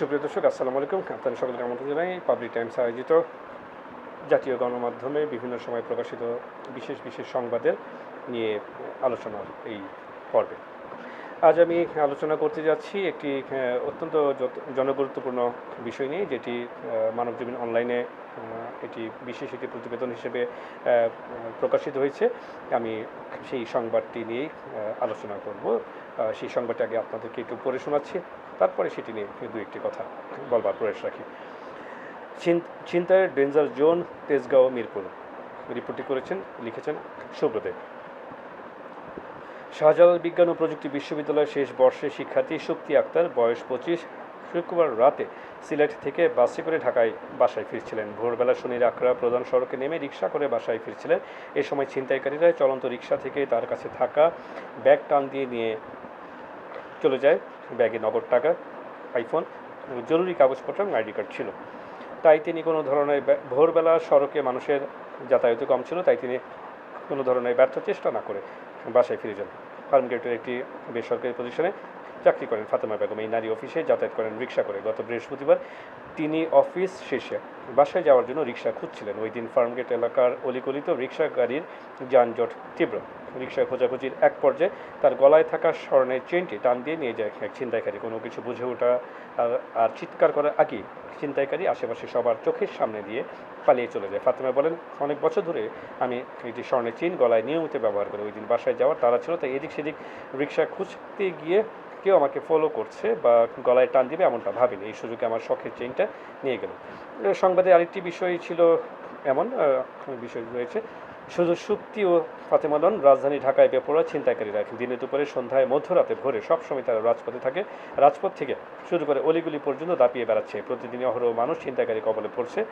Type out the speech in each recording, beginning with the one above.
সুপ্রিয় দর্শক, আসসালামু আলাইকুম। আপনাদের সকলকে আমন্ত্রণ জানাই। পাবলিক টাইমস আয়োজিত জাতীয় গণমাধ্যমে বিভিন্ন সময় প্রকাশিত বিশেষ বিশেষ সংবাদের নিয়ে আলোচনার এই পর্বে। আজ আমি আলোচনা করতে যাচ্ছি একটি অত্যন্ত জনগুরুত্বপূর্ণ বিষয় নিয়ে, যেটি মানবজীবন অনলাইনে এটি বিশেষ একটি প্রতিবেদন হিসেবে প্রকাশিত হয়েছে। আমি সেই সংবাদটি নিয়েই আলোচনা করব। সেই সংবাদটি আগে আপনাদেরকে একটু পড়ে শোনাচ্ছি। তারপরে সেটি নিয়ে দু একটি কথা বলবার প্রয়াস রাখি। চিন্তায় ডেঞ্জার জোন, তেজগাঁও, মিরপুর। রিপোর্টটি করেছেন, লিখেছেন সুব্রদেব শাহজালাল বিজ্ঞান ও প্রযুক্তি বিশ্ববিদ্যালয়ের শেষ বর্ষের শিক্ষার্থী শক্তি আক্তার, বয়স পঁচিশ, শুক্রবার রাতে সিলেট থেকে বাসে করে ঢাকায় বাসায় ফিরছিলেন। ভোরবেলা শনির আখড়া প্রধান সড়কে নেমে রিক্সা করে বাসায় ফিরছিলেন। এ সময় ছিনতাইকারীরা চলন্ত রিক্সা থেকে তার কাছে থাকা ব্যাগ টান দিয়ে নিয়ে চলে যায়। ব্যাগে নগদ টাকা আইফোন জরুরি কাগজপত্র এবং আইডি কার্ড ছিল। তাই তিনি কোনো ধরনের ভোরবেলা সড়কে মানুষের যাতায়াত কম ছিল, তাই তিনি কোনো ধরনের ব্যর্থ চেষ্টা না করে বাসায় ফিরে যান। ফার্মগেটের একটি বেসরকারি প্রতিষ্ঠানে চাকরি করেন ফাতেমা বেগম, এই নারী অফিসে যাতায়াত করেন রিক্সা করে। গত বৃহস্পতিবার তিনি অফিস শেষে বাসায় যাওয়ার জন্য রিক্সা খুঁজছিলেন। ওই দিন ফার্মগেট এলাকার অলিগলিত রিক্সা গাড়ির যানজট তীব্র। রিক্সা খোঁজাখুঁজির এক পর্যায়ে তার গলায় থাকা স্বর্ণের চেনটি টান দিয়ে নিয়ে যায় এক ছিনতাইকারী। কোনো কিছু বুঝে ওঠা আর চিৎকার করার আগেই ছিনতাইকারী আশেপাশে সবার চোখের সামনে দিয়ে পালিয়ে চলে যায়। ফাতেমা বলেন, অনেক বছর ধরে আমি এটি স্বর্ণের চেন গলায় নিয়মিত ব্যবহার করি। ওই দিন বাসায় যাওয়ার তারা ছিল, তাই এদিক সেদিক রিক্সা খুঁজতে গিয়ে কেউ আমাকে ফলো করছে বা গলায় টান দিবে এমনটা ভাবিনি। এই সুযোগে আমার শখের চেইনটা নিয়ে গেল। সংবাদে আরেকটি বিষয় ছিল এমন বিষয় রয়েছে। শুধু শক্তি ও ফাতেমাদন রাজধানী ঢাকায় বেপরোয়া ছিনতাইকারীরা দিনে দুপুরে সন্ধ্যায় মধ্যরাতে ভোরে সবসময় তারা রাজপথে থাকে, রাজপথ থেকে শুরু করে অলিগুলি পর্যন্ত দাপিয়ে বেড়াচ্ছে। প্রতিদিন অহরহ মানুষ ছিনতাইকারী কবলে পড়ছে।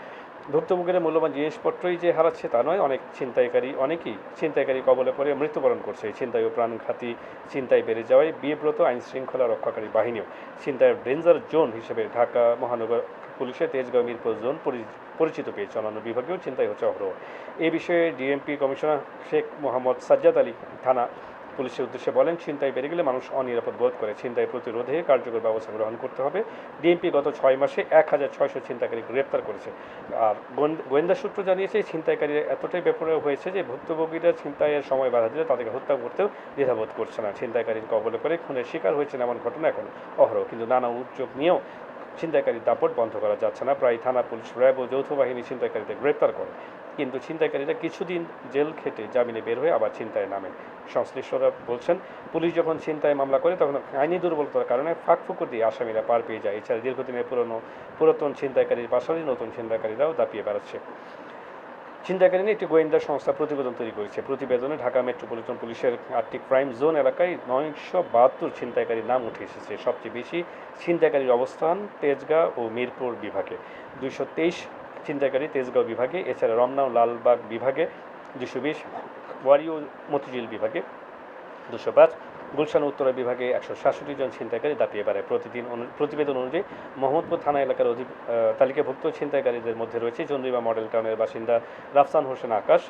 ভুক্তভোগীর মূল্যবান জিনিসপত্রই যে হারাচ্ছে তা নয়, অনেক ছিনতাইকারী, অনেকেই ছিনতাইকারী কবলে পড়ে মৃত্যুবরণ করছে। এই ছিনতাই ও প্রাণঘাতী ছিনতাই বেড়ে যাওয়ায় বিব্রত আইন শৃঙ্খলা রক্ষাকারী বাহিনীও। ছিনতাইয়ের ডেঞ্জার জোন হিসেবে ঢাকা মহানগর পুলিশের তেজগাঁও মিরপুর জোন পরি- পরিচিত পেয়েছে অন্যান্য বিভাগেও চিন্তাই হচ্ছে অহরহ। এ বিষয়ে ডিএমপি কমিশনার শেখ মোহাম্মদ সাজ্জাদ আলী থানা পুলিশের উদ্দেশ্যে বলেন, ছিনতাই বেড়ে গেলে মানুষ অনিরাপদ বোধ করে। ছিনতাই প্রতিরোধে কার্যকর ব্যবস্থা গ্রহণ করতে হবে। ডিএমপি গত ছয় মাসে এক হাজার ছয়শো ছিনতাইকারী গ্রেপ্তার করেছে। আর গোয়েন- গোয়েন্দা সূত্র জানিয়েছে, ছিনতাইকারীরা এতটাই বেপরোয়া হয়েছে যে ভুক্তভোগীরা ছিনতাইয়ের সময় বাধা দিলে তাদেরকে হত্যা করতেও দ্বিধাবোধ করছে না। ছিনতাইকারীর কবলে করে খুনের শিকার হয়েছেন এমন ঘটনা এখন অহরহ। কিন্তু নানা উদ্যোগ নিয়েও ছিনতাইকারীর দাপট বন্ধ করা যাচ্ছে না। প্রায় থানা পুলিশ র্যাব ও যৌথ বাহিনী ছিনতাইকারীদের গ্রেপ্তার করে। কিন্তু ছিনতাইকারীরা কিছুদিন জেল খেটে জামিনে বের হয়ে আবার ছিনতায় নামেন। সংশ্লিষ্টরা বলছেন, পুলিশ যখন ছিনতাই মামলা করে, তখন আইনি দুর্বলতার কারণে ফাঁক ফুকুর দিয়ে আসামিরা পার পেয়ে যায়। এছাড়া দীর্ঘদিনের পুরনো, পুরাতন ছিনতাইকারীর পাশাপাশি নতুন ছিনতাইকারীরাও দাপিয়ে বেড়াচ্ছে। ছিনতাইকারী নিয়ে একটি গোয়েন্দা সংস্থা প্রতিবেদন তৈরি করেছে। প্রতিবেদনে ঢাকা মেট্রোপলিটন পুলিশের আটটি ক্রাইম জোন এলাকায় নয়শো বাহাত্তর ছিনতাইকারীর নাম উঠে এসেছে। সবচেয়ে বেশি ছিনতাইকারীর অবস্থান তেজগাঁও ও মিরপুর বিভাগে। দুইশো তেইশ ছিনতাইকারী তেজগাঁও বিভাগে, এছাড়া রমনা ও লালবাগ বিভাগে দুশো বিশ ওয়ারি ও মতিঝিল বিভাগে দুশো পাঁচ গুলশান উত্তরা বিভাগে একশো সাতষট্টি জন ছিনতাইকারী দাপিয়ে বেড়ায় প্রতিদিন প্রতিবেদন অনুযায়ী মোহাম্মদপুর থানা এলাকার আহ, তালিকাভুক্ত ছিনতাইকারীদের মধ্যে রয়েছে চন্দ্রিমা মডেল টাউনের বাসিন্দা রাফসান হোসেন আকাশ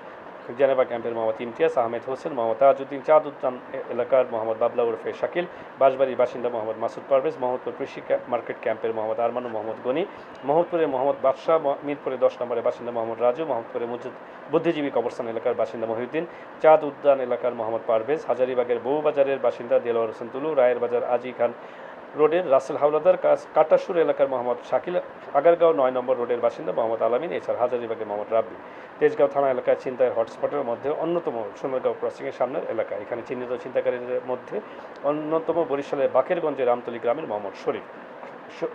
জেনেভা ক্যাম্পের মোহাম্মদ ইমতিয়াজ আহমেদ হোসেন, মোহাম্মদ তাজউদ্দিন চাঁদ উদ্যান এলাকার মোহাম্মদ বাবলা ওরফে শাকিল, বাঁশবাড়ির বাসিন্দা মোহাম্মদ মাসুদ পারভেজ, মোহাম্মদপুর কৃষি মার্কেট ক্যাম্পের মোহাম্মদ আরমান মোহাম্মদ গনি, মোহাম্মদপুরের মোহাম্মদ বাদশাহ মিরপুরে দশ নম্বরের বাসিন্দা মোহাম্মদ রাজু, মোহাম্মদপুরের মুজিদ বুদ্ধিজীবী কবরস্থান এলাকার বাসিন্দা মহিউদ্দিন চাঁদ উদ্যান এলাকার মোহাম্মদ পারভেজ, হাজারিবাগের বউবাজারের বাসিন্দা দেলোয়ার হোসেন তুলু রায়ের বাজার আজি খান রোডের রাসেল হাওলাদার কাটাসুর এলাকার মোহাম্মদ শাকিল আগারগাঁও নয় নম্বর রোডের বাসিন্দা মোহাম্মদ আলামিন, এছাড়া হাজারিবাগের মোহাম্মদ রাব্বি। তেজগাঁও থানা এলাকায় চিন্তায় হটস্পটের মধ্যে অন্যতম সোনারগাঁও ক্রসিংয়ের সামনের এলাকা। এখানে চিহ্নিত চিন্তাকারীদের মধ্যে অন্যতম বরিশালের বাকেরগঞ্জের রামতলী গ্রামের মোহাম্মদ শরীফ।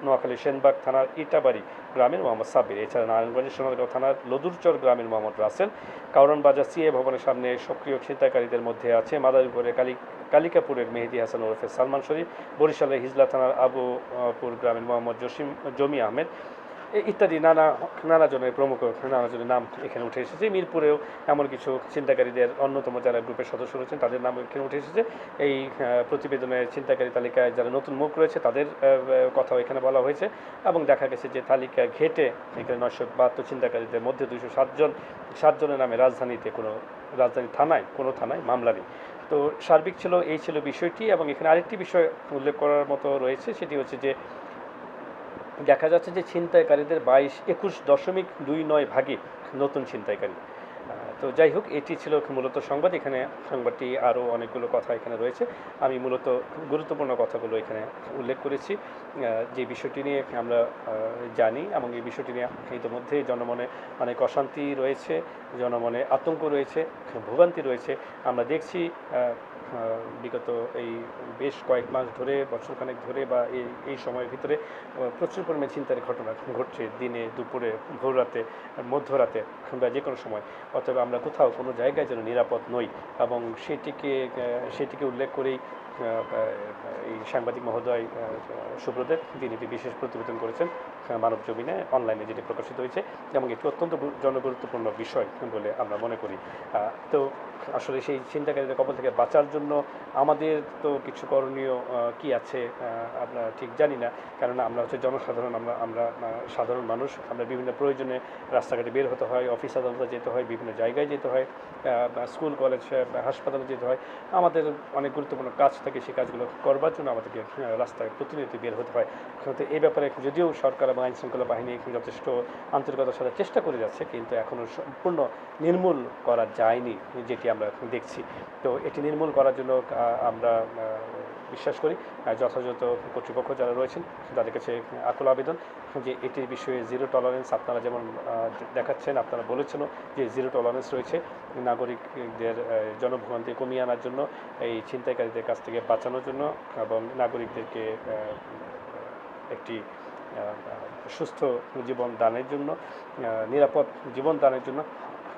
নোয়াখালী সেনবাগ থানার ইটাবাড়ি গ্রামের মোহাম্মদ সাব্বির। এছাড়া নারায়ণগঞ্জের সোনারগাঁও থানার লদুরচর গ্রামের মোহাম্মদ রাসেল। কারণ বাজার সিএ ভবনের সামনে সক্রিয় ছিনতাইকারীদের মধ্যে আছে মাদারীপুরের কালী, কালিকাপুরের মেহেদি হাসান ওরফে সালমান শরীফ, বরিশালের হিজলা থানার আবুপুর গ্রামের মোহাম্মদ জসিম, জমি আহমেদ ইত্যাদি, নানা নানা জনের প্রমুখ নানা জনের নাম এখানে উঠে এসেছে। মিরপুরেও এমন কিছু চিন্তাকারীদের অন্যতম যারা গ্রুপের সদস্য রয়েছেন, তাদের নাম এখানে উঠে এসেছে। এই প্রতিবেদনের চিন্তাকারী তালিকায় যারা নতুন মুখ রয়েছে, তাদের কথাও এখানে বলা হয়েছে। এবং দেখা গেছে যে তালিকা ঘেটে এখানে নয়শো বাহাত্তর চিন্তাকারীদের মধ্যে দুইশো সাতজন সাতজনের নামে রাজধানীতে কোনো রাজধানী থানায়, কোনো থানায় মামলা নেই। তো সার্বিক ছিল, এই ছিল বিষয়টি এবং এখানে আরেকটি বিষয় উল্লেখ করার মতো রয়েছে, সেটি হচ্ছে যে দেখা যাচ্ছে যে ছিনতাইকারীদের বাইশ একুশ দশমিক দুই নয় ভাগে নতুন ছিনতাইকারী। তো যাই হোক, এটি ছিল মূলত সংবাদ। এখানে সংবাদটি আরও অনেকগুলো কথা এখানে রয়েছে। আমি মূলত গুরুত্বপূর্ণ কথাগুলো এখানে উল্লেখ করেছি। যে বিষয়টি নিয়ে আমরা জানি এবং এই বিষয়টি নিয়ে ইতিমধ্যে জনমনে অনেক অশান্তি রয়েছে, জনমনে আতঙ্ক রয়েছে, ভোগান্তি রয়েছে। আমরা দেখছি বিগত এই বেশ কয়েক মাস ধরে, বছরখানেক ধরে বা এই এই সময়ের ভিতরে প্রচুর পরিমাণে চিন্তার ঘটনা ঘটছে দিনে, দুপুরে ভোর রাতে মধ্যরাতে, বা যে কোনো সময়। অতএব আমরা কোথাও কোনো জায়গায় যেন নিরাপদ নই এবং সেটিকে সেটিকে উল্লেখ করেই এই সাংবাদিক মহোদয় সুব্রতের, তিনি একটি বিশেষ প্রতিবেদন করেছেন মানব জমিনে অনলাইনে যেটি প্রকাশিত হয়েছে, এবং এটি অত্যন্ত জনগুরুত্বপূর্ণ বিষয় বলে আমরা মনে করি। তো আসলে সেই চিন্তাকারীদের কবল থেকে বাঁচার জন্য আমাদের তো কিছু করণীয় কি আছে আমরা ঠিক জানি না, কেননা আমরা হচ্ছে জনসাধারণ, আমরা আমরা সাধারণ মানুষ, আমরা বিভিন্ন প্রয়োজনে রাস্তাঘাটে বের হতে হয়, অফিস আদালতে যেতে হয়, বিভিন্ন জায়গায় যেতে হয় স্কুল, কলেজ হাসপাতালে যেতে হয়। আমাদের অনেক গুরুত্বপূর্ণ কাজ থাকে সেই কাজগুলো করবার জন্য আমাদেরকে রাস্তায় প্রতিনিয়ত বের হতে হয়। কিন্তু এই ব্যাপারে যদিও সরকার এবং আইনশৃঙ্খলা বাহিনী যথেষ্ট আন্তরিকতার সাথে চেষ্টা করে যাচ্ছে, কিন্তু এখনও সম্পূর্ণ নির্মূল করা যায়নি, যেটি আমরা দেখছি। তো এটি নির্মূল করার জন্য আমরা বিশ্বাস করি যথাযথ কর্তৃপক্ষ যারা রয়েছেন, তাদের কাছে আকুল আবেদন যে এটির বিষয়ে জিরো টলারেন্স আপনারা যেমন দেখাচ্ছেন, আপনারা বলেছেনও যে জিরো টলারেন্স রয়েছে। নাগরিকদের জনভোগান্তি কমিয়ে আনার জন্য, এই ছিনতাইকারীদের কাছ থেকে বাঁচানোর জন্য এবং নাগরিকদেরকে একটি সুস্থ জীবন দানের জন্য নিরাপদ জীবন দানের জন্য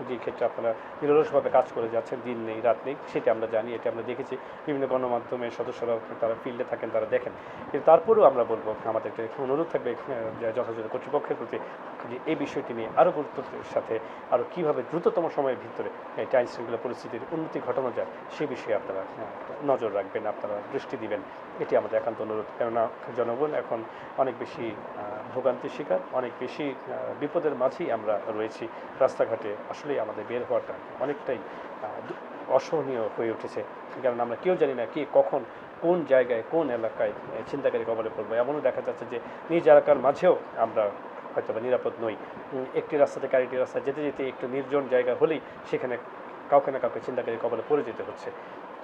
যে ক্ষেত্রে আপনারা নিরলসভাবে কাজ করে যাচ্ছেন, দিন নেই, রাত নেই, সেটা আমরা জানি, এটা আমরা দেখেছি। বিভিন্ন গণমাধ্যমের সদস্যরা তারা ফিল্ডে থাকেন, তারা দেখেন। কিন্তু তারপরেও আমরা বলব, আমাদের অনুরোধ থাকবে যথাযথ কর্তৃপক্ষের প্রতি যে এই বিষয়টি নিয়ে আরও গুরুত্বের সাথে আরও কীভাবে দ্রুততম সময়ের ভিতরে এই আইন শৃঙ্খলা পরিস্থিতির উন্নতি, ঘটানো যায়, সে বিষয়ে আপনারা নজর রাখবেন, আপনারা দৃষ্টি দিবেন। এটি আমাদের একান্ত অনুরোধ। কেননা, জনগণ এখন অনেক বেশি ভোগান্তির শিকার, অনেক বেশি বিপদের মাঝেই আমরা রয়েছি। রাস্তাঘাটে আসলেই আমাদের বের হওয়াটা অনেকটাই অসহনীয় হয়ে উঠেছে। কারণ আমরা কেউ জানি না কে কখন, কোন জায়গায়, কোন এলাকায় চিন্তাকারী কবলে পড়ব। এমনও দেখা যাচ্ছে যে নিজ এলাকার মাঝেও আমরা হয়তো বা নিরাপদ নই। একটি রাস্তাতে থেকে আরেকটি রাস্তায় যেতে যেতে একটু নির্জন জায়গা হলেই সেখানে কাউকে না কাউকে চিন্তাকারী কবলে পড়ে যেতে হচ্ছে।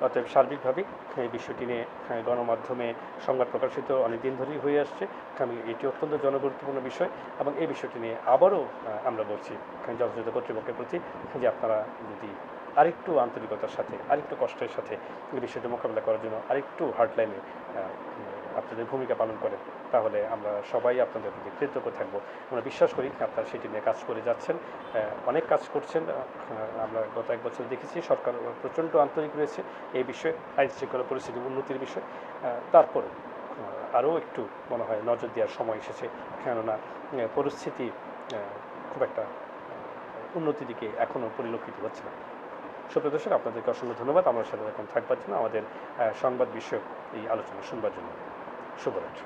অতএব সার্বিকভাবে এই বিষয়টি নিয়ে গণমাধ্যমে সংবাদ প্রকাশিত অনেক দিন ধরেই হয়ে আসছে। আমি এটি অত্যন্ত জনগুরুত্বপূর্ণ বিষয় এবং এই বিষয়টি নিয়ে আবারও আমরা বলছি যথাযথ কর্তৃপক্ষের প্রতি যে আপনারা যদি আরেকটু আন্তরিকতার সাথে, আরেকটু কষ্টের সাথে বিষয়টি মোকাবিলা করার জন্য আরেকটু হার্ডলাইনে আপনাদের ভূমিকা পালন করেন তাহলে আমরা সবাই আপনাদের প্রতি কৃতজ্ঞ থাকব। আমরা বিশ্বাস করি আপনারা সেটি নিয়ে কাজ করে যাচ্ছেন অনেক কাজ করছেন আমরা গত এক বছর দেখেছি সরকার প্রচণ্ড আন্তরিক রয়েছে এই বিষয়ে, আইন শৃঙ্খলা পরিস্থিতি উন্নতির বিষয়ে। তারপরে আরও একটু মনে হয় নজর দেওয়ার সময় এসেছে, কেননা পরিস্থিতি খুব একটা উন্নতির দিকে এখনও পরিলক্ষিত হচ্ছে না। সুপ্রিয় দর্শক, আপনাদেরকে অসংখ্য ধন্যবাদ। আমার সাথে এখন থাকবার জন্য আমাদের সংবাদ বিষয়ক এই আলোচনা শুনবার জন্য। শুভরাত্রি